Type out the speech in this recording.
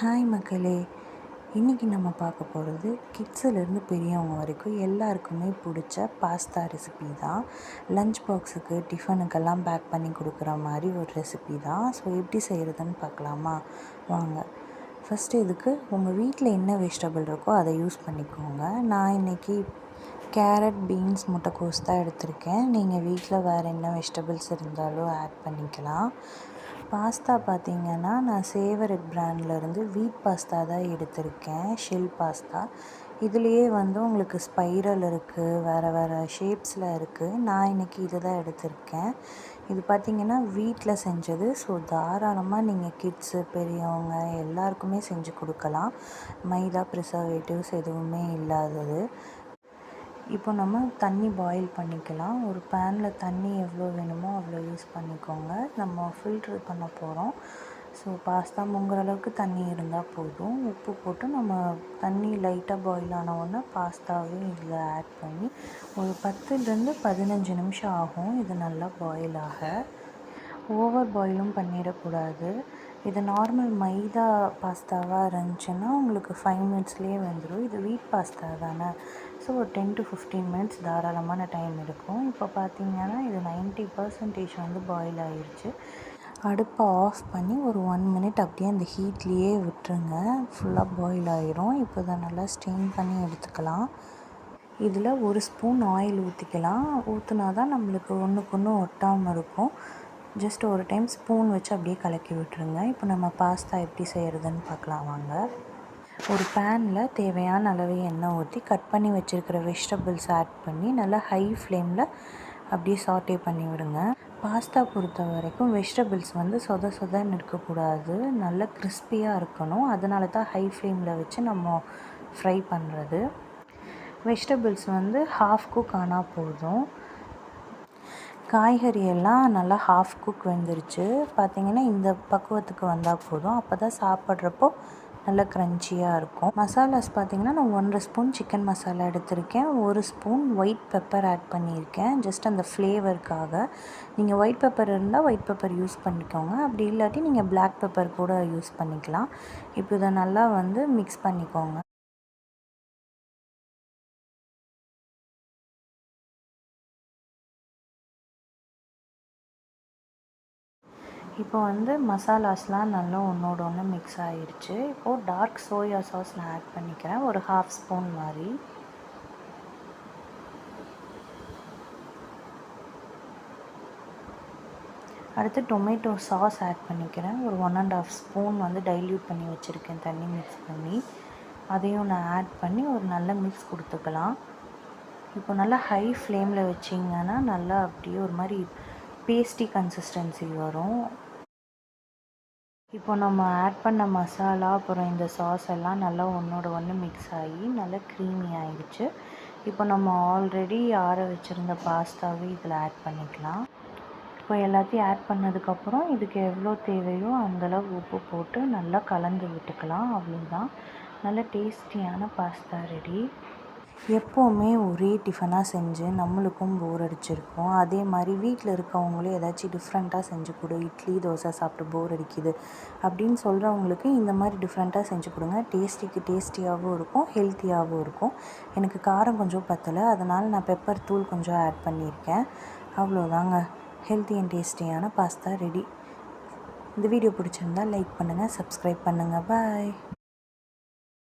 Hi மக்களே. இன்றைக்கி நம்ம பார்க்க போகிறது கிட்ஸிலேருந்து பெரியவங்க வரைக்கும் எல்லாருக்குமே பிடிச்ச பாஸ்தா ரெசிபி தான். லஞ்ச் பாக்ஸுக்கு டிஃபனுக்கெல்லாம் பேக் பண்ணி கொடுக்குற மாதிரி ஒரு ரெசிபி தான். ஸோ எப்படி செய்கிறதுன்னு பார்க்கலாமா? வாங்க. ஃபஸ்ட்டு இதுக்கு உங்கள் வீட்டில் என்ன வெஜிடபிள் இருக்கோ அதை யூஸ் பண்ணிக்கோங்க. நான் இன்றைக்கி கேரட் பீன்ஸ் முட்டைக்கோஸ் தான் எடுத்திருக்கேன். நீங்கள் வீட்டில் வேறு என்ன வெஜிடபிள்ஸ் இருந்தாலும் ஆட் பண்ணிக்கலாம். பாஸ்தா பார்த்திங்கன்னா நான் சேவரட் பிராண்ட்லேருந்து வீட் பாஸ்தா தான் எடுத்திருக்கேன் ஷெல் பாஸ்தா. இதுலேயே வந்து உங்களுக்கு ஸ்பைரல் இருக்குது வேறு வேறு ஷேப்ஸில் இருக்குது நான் இன்றைக்கி இதை தான் எடுத்திருக்கேன். இது பார்த்திங்கன்னா வீட்டில் செஞ்சது. ஸோ தாராளமாக நீங்கள் கிட்ஸு பெரியவங்க எல்லாருக்குமே செஞ்சு கொடுக்கலாம். மைதா ப்ரிசர்வேட்டிவ்ஸ் எதுவுமே இல்லாதது. இப்போ நம்ம தண்ணி பாயில் பண்ணிக்கலாம். ஒரு பேனில் தண்ணி எவ்வளோ வேணுமோ அவ்வளோ யூஸ் பண்ணிக்கோங்க. நம்ம ஃபில்ட்ரு பண்ண போகிறோம் ஸோ பாஸ்தா முங்குற அளவுக்கு தண்ணி இருந்தால் போதும். உப்பு போட்டு நம்ம தண்ணி லைட்டாக பாயில் ஆனவுடனே பாஸ்தாவையும் இதில் ஆட் பண்ணி ஒரு பத்துலேருந்து பதினஞ்சு நிமிஷம் ஆகும். இது நல்லா பாயில் ஆக. ஓவர் பாயிலும் பண்ணிடக்கூடாது. இது நார்மல் மைதா பாஸ்தாவாக இருந்துச்சுன்னா உங்களுக்கு ஃபைவ் மினிட்ஸ்லேயே வந்துடும் இது வீட் பாஸ்தா தானே? ஸோ ஒரு டென் டு ஃபிஃப்டீன் மினிட்ஸ் தாராளமான டைம் எடுக்கும். இப்போ பார்த்தீங்கன்னா இது நைன்ட்டி பர்சன்டேஜ் வந்து பாயில் ஆயிடுச்சு அடுப்பை ஆஃப் பண்ணி ஒரு ஒன் மினிட் அப்படியே அந்த ஹீட்லேயே விட்டுருங்க. ஃபுல்லாக பாயில் ஆகிரும் இப்போ இதை நல்லா ஸ்டெயின் பண்ணி எடுத்துக்கலாம். இதில் ஒரு ஸ்பூன் ஆயில் ஊற்றிக்கலாம் ஊற்றுனா தான் நம்மளுக்கு ஒன்றுக்கு ஒன்று ஒட்டாமல் இருக்கும். ஜஸ்ட் ஒரு டைம் ஸ்பூன் வச்சு அப்படியே கலக்கி விட்டுருங்க. இப்போ நம்ம பாஸ்தா எப்படி செய்கிறதுன்னு பார்க்கலாம் வாங்க. ஒரு பேனில் தேவையான அளவு எண்ணெய் ஊற்றி கட் பண்ணி வச்சுருக்கிற வெஜிடபிள்ஸ் ஆட் பண்ணி நல்லா ஹை ஃப்ளேமில் அப்படியே சாட்டே பண்ணி விடுங்க. பாஸ்தா பொறுத்த வரைக்கும் வெஜிடபிள்ஸ் வந்து சொத சொதன்னு இருக்கக்கூடாது. நல்லா கிறிஸ்பியாக இருக்கணும். அதனால தான் ஹை ஃப்ளேமில் வச்சு நம்ம ஃப்ரை பண்ணுறது வெஜிடபிள்ஸ் வந்து ஹாஃப் குக் ஆனால் போதும். காய்கறி எல்லாம் நல்லா ஹாஃப் குக் வெந்துருச்சு. பார்த்திங்கன்னா இந்த பக்குவத்துக்கு வந்தால் போதும். அப்போ தான் சாப்பிட்றப்போ நல்லா க்ரன்ச்சியாக இருக்கும். மசாலாஸ் பார்த்திங்கன்னா நான் ஒன்றரை ஸ்பூன் சிக்கன் மசாலா எடுத்திருக்கேன். ஒரு ஸ்பூன் ஒயிட் பெப்பர் ஆட் பண்ணியிருக்கேன். ஜஸ்ட் அந்த ஃப்ளேவருக்காக நீங்கள் ஒயிட் பெப்பர் இருந்தால் ஒயிட் பெப்பர் யூஸ் பண்ணிக்கோங்க. அப்படி இல்லாட்டி நீங்கள் பிளாக் பெப்பர் கூட யூஸ் பண்ணிக்கலாம். இப்போ இதை நல்லா வந்து மிக்ஸ் பண்ணிக்கோங்க. இப்போ வந்து மசாலாஸ்லாம் நல்லா ஒன்றோட ஒன்று மிக்ஸ் ஆகிடுச்சு இப்போது டார்க் சோயா சாஸ் நான் ஆட் பண்ணிக்கிறேன். ஒரு ஹாஃப் ஸ்பூன் மாதிரி. அடுத்து டொமேட்டோ சாஸ் ஆட் பண்ணிக்கிறேன். ஒரு ஒன் அண்ட் ஆஃப் ஸ்பூன் வந்து டைல்யூட் பண்ணி வச்சுருக்கேன். தண்ணி மிக்ஸ் பண்ணி. அதையும் நான் ஆட் பண்ணி ஒரு நல்ல மிக்ஸ் கொடுத்துக்கலாம். இப்போ நல்லா ஹை ஃப்ளேமில் வச்சிங்கன்னா நல்லா அப்படியே ஒரு மாதிரி பேஸ்டி கன்சிஸ்டன்சி வரும். இப்போ நம்ம ஆட் பண்ண மசாலா அப்புறம் இந்த சாஸ் எல்லாம் நல்லா ஒன்றோட ஒன்று மிக்ஸ் ஆகி நல்லா க்ரீமி ஆகிடுச்சு இப்போ நம்ம ஆல்ரெடி ஆற வச்சுருந்த பாஸ்தாவே இதில் ஆட் பண்ணிக்கலாம். இப்போ எல்லாத்தையும் ஆட் பண்ணதுக்கப்புறம் இதுக்கு எவ்வளோ தேவையோ அந்தளவு உப்பு போட்டு நல்லா கலந்து விட்டுக்கலாம். அவ்வளோதான் நல்ல டேஸ்டியான பாஸ்தா ரெடி எப்போவுமே ஒரே டிஃபனாக செஞ்சு நம்மளுக்கும் போர் அடிச்சிருக்கும். அதே மாதிரி வீட்டில் இருக்கவங்களும் ஏதாச்சும் டிஃப்ரெண்ட்டாக செஞ்சு கொடு. இட்லி தோசை சாப்பிட்டு போர் அடிக்குது அப்படின்னு சொல்கிறவங்களுக்கு இந்த மாதிரி டிஃப்ரெண்ட்டாக செஞ்சு கொடுங்க. டேஸ்டிக்கு டேஸ்டியாகவும் இருக்கும் ஹெல்த்தியாகவும் இருக்கும். எனக்கு காரம் கொஞ்சம் பத்தலை அதனால் நான் பெப்பர் தூள் கொஞ்சம் ஆட் பண்ணியிருக்கேன். அவ்வளோதாங்க. ஹெல்த்தி அண்ட் டேஸ்டியான பாஸ்தா ரெடி இந்த வீடியோ பிடிச்சிருந்தா லைக் பண்ணுங்கள் சப்ஸ்கிரைப் பண்ணுங்கள் பாய்